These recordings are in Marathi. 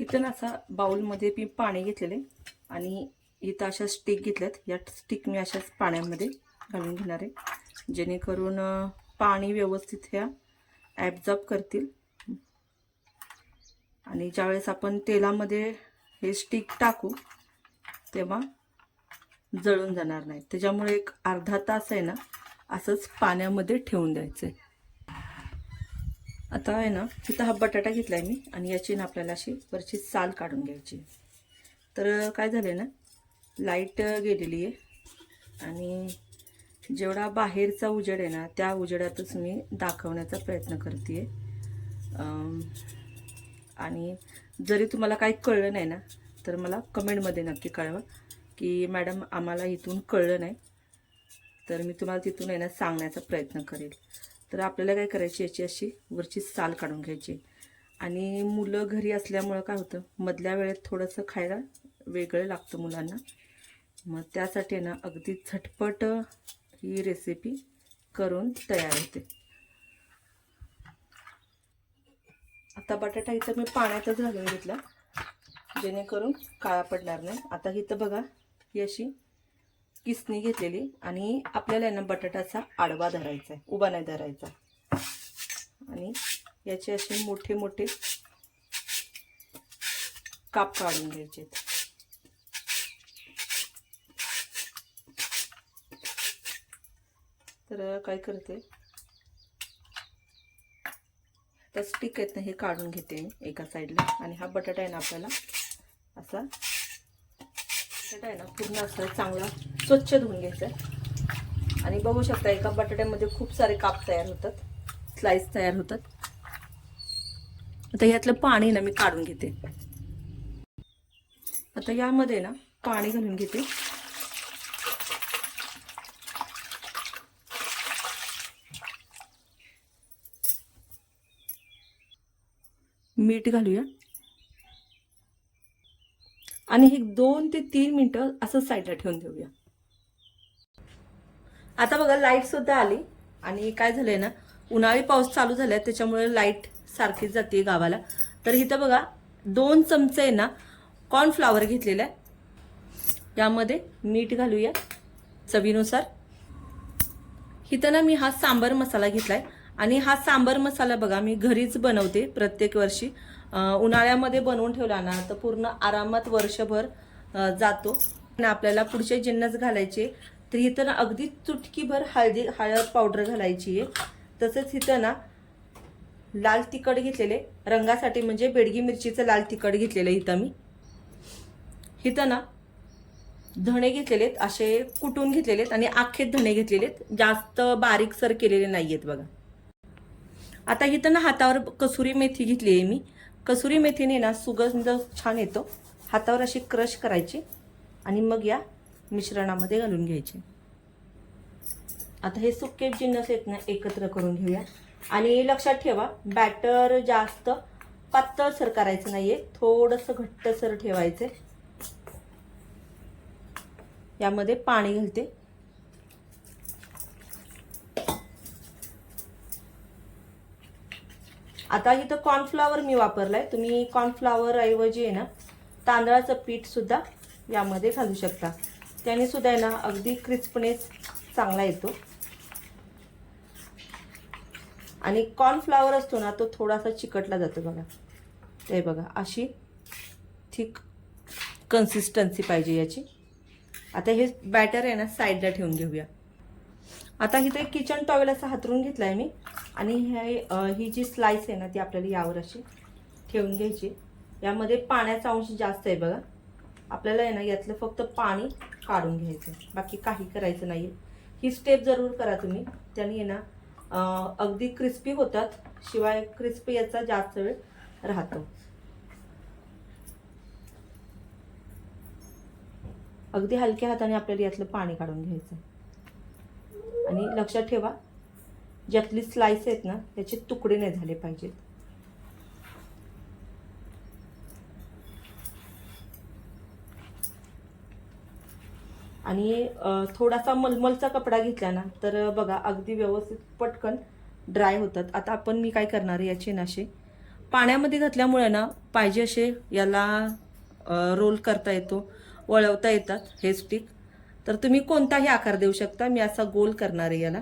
इथं ना असा बाउलमध्ये मी पाणी घेतलेले आणि इथं अशा स्टिक घेतल्यात. या स्टिक मी अशाच पाण्यामध्ये घालून घेणार आहे. जेणेकरून पाणी व्यवस्थित ह्या ॲब्झॉर्ब करतील. आणि ज्यावेळेस आपण तेलामध्ये हे स्टिक टाकू तेव्हा जळून जाणार नाही. त्याच्यामुळे एक अर्धा तास आहे ना असंच पाण्यामध्ये ठेवून द्यायचं आहे आता आहे ना तिथं हा बटाटा घेतला आहे मी आणि याची ना आपल्याला अशी वरची साल काढून घ्यायची. तर काय झालं ना लाइट गेलेली आहे आणि जेवढा बाहेरचा उजेड आहे ना त्या उजेडातच मी दाखवण्याचा प्रयत्न करते आणि जरी तुम्हाला काही कळलं नाही ना तर मला कमेंटमध्ये नक्की कळवा की मॅडम आम्हाला इथून कळलं नाही. तर मी तुम्हाला तिथून आहे ना सांगण्याचा प्रयत्न करेल. तर आपल्याला काय करायची याची अशी वरची साल काढून घ्यायची. आणि मुलं घरी असल्यामुळं काय होतं मधल्या वेळेत थोडंसं खायला वेगळं लागतं मुलांना. मग त्यासाठी ना अगदी झटपट ही रेसिपी करून तयार होते. आता बटाटा इथं मी पाण्यातच घालून घेतला जेणेकरून काळा पडणार नाही. आता इथं बघा ही अशी किसणी घेतलेली आणि आपल्याला आहे ना बटाटाचा आडवा धरायचा आहे उभा नाही धरायचा. आणि याचे असे मोठे मोठे काप काढून घ्यायचे तर काय करते? तर स्टिक आहेत ना हे काढून घेते मी एका साईडला आणि हा बटाटा आहे ना आपल्याला असा बटाटा आहे ना पूर्ण असं चांगला स्वच्छ धुवून घ्यायचं आहे आणि बघू शकता एका बटाट्यामध्ये खूप सारे काप तयार होतात स्लाइस तयार होतात. आता यातलं पाणी ना मी काढून घेते. आता यामध्ये ना पाणी घालून घेते. मीठ घालूया. आणि हे दोन ते तीन मिनटं असं साईडला ठेवून देऊया. आता बघा लाइट सुद्धा आली. आणि काय झालंय ना उन्हाळी पाऊस चालू झालाय त्याच्यामुळे लाइट सारखीच जाते गावाला. तर इथं बघा दोन चमचे आहे ना कॉर्नफ्लावर घेतलेला आहे. यामध्ये मीठ घालूया चवीनुसार. इथं ना मी हा सांबर मसाला घेतला आहे आणि हा सांबर मसाला बघा मी घरीच बनवते प्रत्येक वर्षी. उन्हाळ्यामध्ये बनवून ठेवला ना तर पूर्ण आरामात वर्षभर जातो. आणि आपल्याला पुढचे जिन्नस घालायचे. तर इथं ना अगदी चुटकीभर हळदी हळद पावडर घालायची आहे. तसंच इथं ना लाल तिखट घेतलेले. रंगासाठी म्हणजे बेडगी मिरचीचं लाल तिखट घेतलेलं इथं मी. इथं ना धणे घेतलेले आहेत असे कुटून घेतलेले आहेत आणि आखेत धणे घेतलेले आहेत जास्त बारीक सर केलेले नाही आहेत बघा. आता इथं ना हातावर कसुरी मेथी घेतली आहे मी. कसुरी मेथीने ना सुगंध छान येतो. हातावर अशी क्रश करायची आणि मग या मिश्रणामध्ये घालून घ्यायचे. आता हे सुके जिन्नस आहेत ना एकत्र करून घेऊया. आणि लक्षात ठेवा बॅटर जास्त पातळसर करायचं नाहीये. थोडंसं घट्टसर ठेवायचं यामध्ये पाणी घालते. आता इथं कॉर्नफ्लॉवर मी वापरलाय. तुम्ही कॉर्नफ्लॉवर ऐवजी आहे ना तांदळाचं पीठ सुद्धा यामध्ये घालू शकता. त्याने सुद्धा आहे ना अगदी क्रिस्पनेस चांगला येतो. आणि कॉर्नफ्लॉवर असतो ना तो थोडासा चिकटला जातो बघा. ते बघा अशी थिक कन्सिस्टन्सी पाहिजे याची. आता हे बॅटर आहे ना साईडला ठेवून घेऊया. आता इथे किचन टॉवेल असा हातरून घेतला आहे मी. आणि हे ही जी स्लाइस आहे ना ती आपल्याला यावर अशी ठेवून घ्यायची. यामध्ये पाण्याचा अंश जास्त आहे बघा. आपल्याला आहे ना यातलं फक्त पाणी काढून घ्यायचं. बाकी काही करायचं नाही ही स्टेप जरूर करा तुम्ही. त्याने आहे ना अगदी क्रिस्पी होतात. शिवाय क्रिस्पी याचा जास्त वेळ राहतो. अगदी हलक्या हाताने आपल्याला यातलं पाणी काढून घ्यायचं आणि लक्षात ठेवा ज्यातली आपली स्लाइस आहेत ना त्याचे तुकडे नाही झाले पाहिजेत. आणि थोडासा मलमलचा कपडा घेतला ना तर बघा अगदी व्यवस्थित पटकन ड्राय होतात. आता आपण मी काय करणार आहे याचे नाशे पाण्यामध्ये घातल्यामुळे ना पाहिजे असे याला रोल करता येतो वळवता येतात हे स्टिक तर तुम्ही कोणताही आकार देऊ शकता मी असा गोल करणार आहे याला.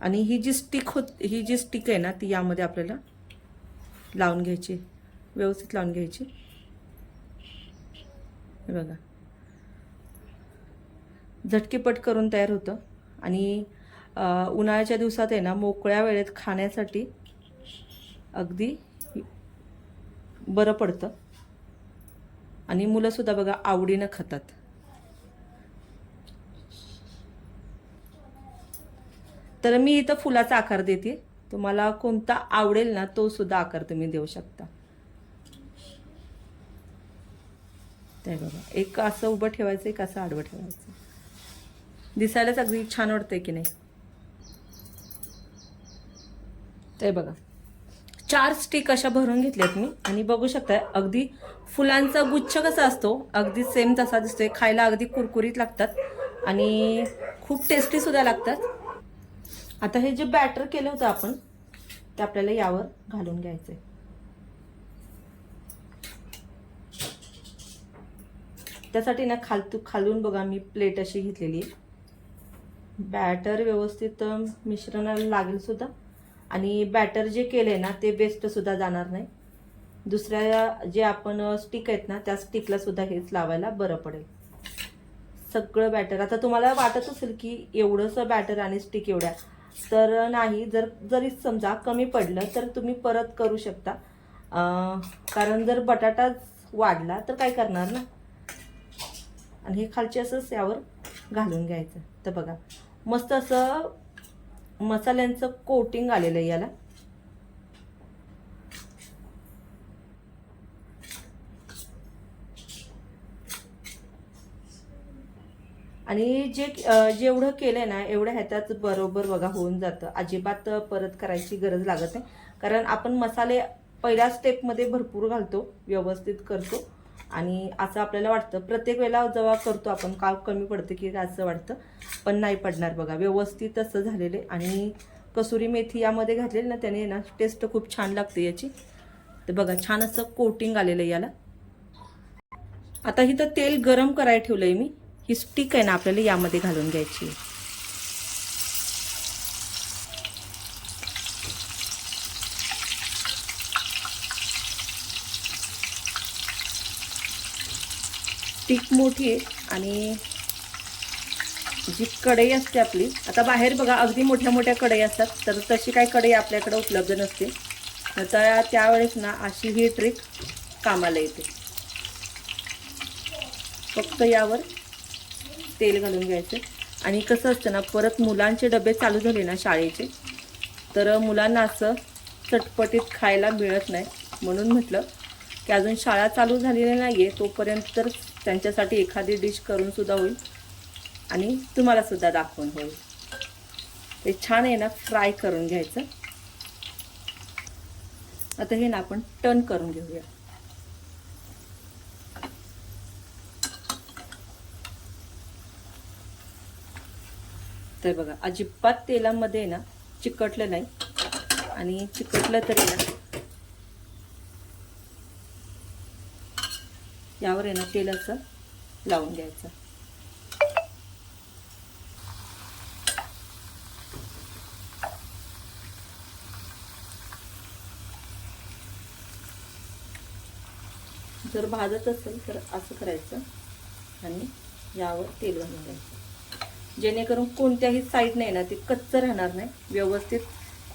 आणि ही जी स्टिक होत ही जी स्टिक आहे ना ती यामध्ये आपल्याला लावून घ्यायची. व्यवस्थित लावून घ्यायची. हे बघा. झटकेपट करून तयार होतं. आणि उन्हाळ्याच्या दिवसात आहे ना मोकळ्या वेळेत खाण्यासाठी अगदी बरं पडतं. आणि मुलंसुद्धा बघा आवडीनं खातात. तर मी इथं फुलाचा आकार देते. तुम्हाला कोणता आवडेल ना तो सुद्धा आकार तुम्ही देऊ शकता. ते बघा एक असं उभं ठेवायचं एक असं आडवं ठेवायचं. दिसायलाच अगदी छान वाटतंय की नाही? ते बघा. चार स्टिक अशा भरून घेतल्यात मी. आणि बघू शकता अगदी फुलांचा गुच्छ कसा असतो अगदी सेम तसा दिसतोय. खायला अगदी कुरकुरीत लागतात. आणि खूप टेस्टी सुद्धा लागतात. आता हे जे बॅटर केलं होतं आपण ते आपल्याला यावर घालून घ्यायचंय. त्यासाठी ना खालतू खालून बघा मी प्लेट अशी घेतलेली आहे. बॅटर व्यवस्थित मिश्रणाला लागेल सुद्धा. आणि बॅटर जे केले ना ते बेस्ट सुद्धा जाणार नाही. दुसऱ्या जे आपण स्टिक आहेत ना त्या स्टिकला सुद्धा हेच लावायला बरं पडेल. सगळं बॅटर आता तुम्हाला वाटत असेल की एवढंसं बॅटर आणि स्टिक एवढ्या. तर नाही जर जरी समजा कमी पडलं तर तुम्ही परत करू शकता. कारण जर बटाटा वाढला तर काय करणार ना? आणि हे खालचे असंच यावर घालून घ्यायचं. तर बघा मस्त असं मसाल्यांचं कोटिंग आलेलं आहे याला. आणि जे जेवढं जेवढं केलंय ना एवढं ह्याच्यात बरोबर बघा होऊन जातं. अजिबात परत करायची गरज लागत नाही. कारण आपण मसाले पहिल्या स्टेपमध्ये भरपूर घालतो व्यवस्थित करतो. आणि असं आपल्याला वाटतं. प्रत्येक वेळेला जेव्हा करतो आपण का कमी पडतं की काय असं वाटतं. पण नाही पडणार बघा. व्यवस्थित असं झालेले आणि कसुरी मेथी यामध्ये घातलेली ना त्याने ना टेस्ट खूप छान लागते याची. तर बघा छान असं कोटिंग आलेलं आहे याला. आता इथं तेल गरम करायला ठेवलं आहे मी. ही स्टिक आहे ना आपल्याला यामध्ये घालून घ्यायची आहे. स्टिक मोठी आहे आणि जी कढई असते आपली आता बाहेर बघा अगदी मोठ्या मोठ्या कढई असतात तर तशी काही कढई आपल्याकडे उपलब्ध नसते तर त्यावेळेस ना अशी ही ट्रिक कामाला येते फक्त यावर तेल घालून घ्यायचं. आणि कसं असतं ना परत मुलांचे डबे चालू झाले ना शाळेचे तर मुलांना असं चटपटीत खायला मिळत नाही. म्हणून म्हटलं की अजून शाळा चालू झालेली नाही आहे तोपर्यंत तर त्यांच्यासाठी एखादी डिश करूनसुद्धा होईल. आणि तुम्हालासुद्धा दाखवून होईल. ते छान आहे ना फ्राय करून घ्यायचं. आता हे ना आपण टर्न करून घेऊया. तर बघा अजिबात तेलामध्ये ना चिकटलं नाही. आणि चिकटलं तरी ना यावर आहे ना तेल असं लावून घ्यायचं. जर भाजत असेल तर असं करायचं आणि यावर तेल घालून द्यायचं जेणेकरून कोणत्याही साईडने ना ते कच्चं राहणार नाही. व्यवस्थित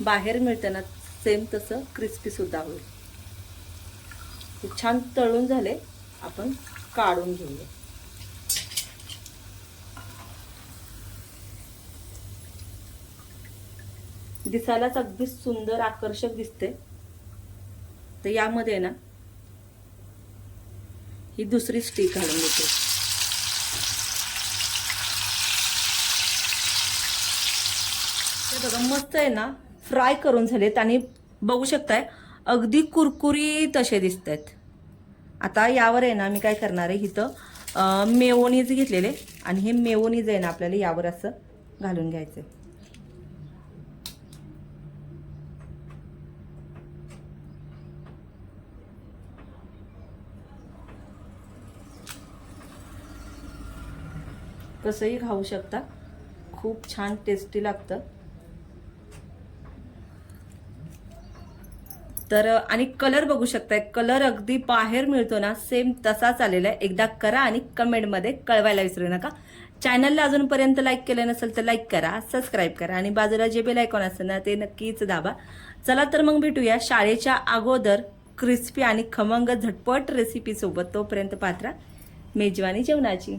बाहेर मिळताना सेम तसं क्रिस्पी सुद्धा होईल. ते छान तळून झाले. आपण काढून घेऊया. दिसायलाच अगदी सुंदर आकर्षक दिसते. तर यामध्ये ना ही दुसरी स्टिक घालून देते बघा मस्त आहे ना? फ्राय करून झालेत आणि बघू शकताय अगदी कुरकुरीत असे दिसत आहेत आता यावर आहे ना मी काय करणार आहे इथं मेवोनीज घेतलेले. आणि हे मेवोनीज आहे ना आपल्याला यावर असं घालून घ्यायचं कसंही खाऊ शकता. खूप छान टेस्टी लागतं. तर आणि कलर बघू शकताय. कलर अगदी बाहेर मिळतो ना सेम तसाच आलेला आहे. एकदा करा आणि कमेंटमध्ये कळवायला विसरू नका. चॅनलला अजूनपर्यंत लाईक केलं नसेल तर लाईक करा सबस्क्राईब करा आणि बाजूला जे बेल आयकॉन असेल ना ते नक्कीच दाबा. चला तर मग भेटूया शाळेच्या अगोदर क्रिस्पी आणि खमंग झटपट रेसिपीसोबत तोपर्यंत पात्रा मेजवानी जेवणाची.